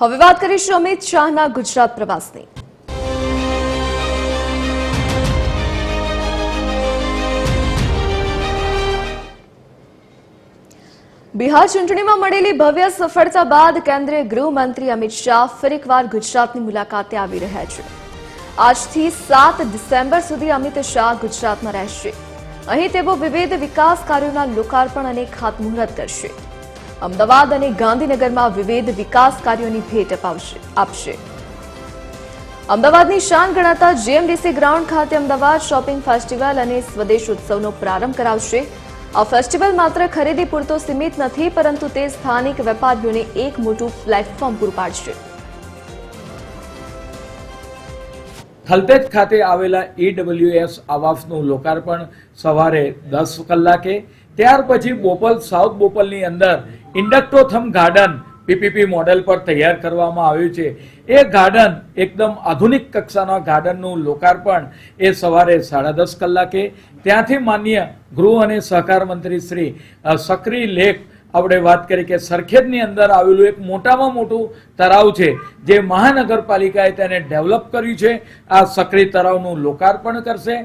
હવે વાત કરીશું અમિત શાહના ગુજરાત પ્રવાસની. બિહાર ચૂંટણીમાં મળેલી ભવ્ય સફળતા બાદ કેન્દ્રીય ગૃહમંત્રી અમિત શાહ ફરી એકવાર ગુજરાતની મુલાકાતે આવી રહ્યા છે. આજથી સાત ડિસેમ્બર સુધી અમિત શાહ ગુજરાતમાં રહેશે. અહીં તેઓ વિવિધ વિકાસ કાર્યોના લોકાર્પણ અને ખાતમુહૂર્ત કરશે. અમદાવાદ અને ગાંધીનગરમાં વિવિધ વિકાસ કાર્યોની ભેટ આપશે. અમદાવાદની શાન ગણાતા જીએમડીસી ગ્રાઉન્ડ ખાતે અમદાવાદ શોપિંગ ફેસ્ટિવલ અને સ્વદેશ ઉત્સવનો પ્રારંભ કરાવશે. આ ફેસ્ટિવલ માત્ર ખરીદી પૂરતો સીમિત નથી, પરંતુ તે સ્થાનિક વેપારીઓને એક મોટું પ્લેટફોર્મ પૂરું પાડશે. થલતેજ ખાતે આવેલા ઈડબ્લ્યુએસ આવાસનું લોકાર્પણ સવારે દસ કલાકે ત્યાર પછી બોપલ, સાઉથ બોપલની અંદર ઇન્ડક્ટોથમ ગાર્ડન પીપીપી મોડેલ પર તૈયાર કરવામાં આવ્યું છે. એ ગાર્ડન એકદમ આધુનિક કક્ષાના ગાર્ડનનું લોકાર્પણ એ સવારે સાડા દસ કલાકે. ત્યાંથી માન્ય ગૃહ અને સહકાર મંત્રી શ્રી સક્રી લેખ આપણે વાત કરી કે સરખેજની અંદર આવેલું એક મોટામાં મોટું તળાવ છે, જે મહાનગરપાલિકાએ તેને ડેવલપ કર્યું છે. આ સક્રી તળાવનું લોકાર્પણ કરશે.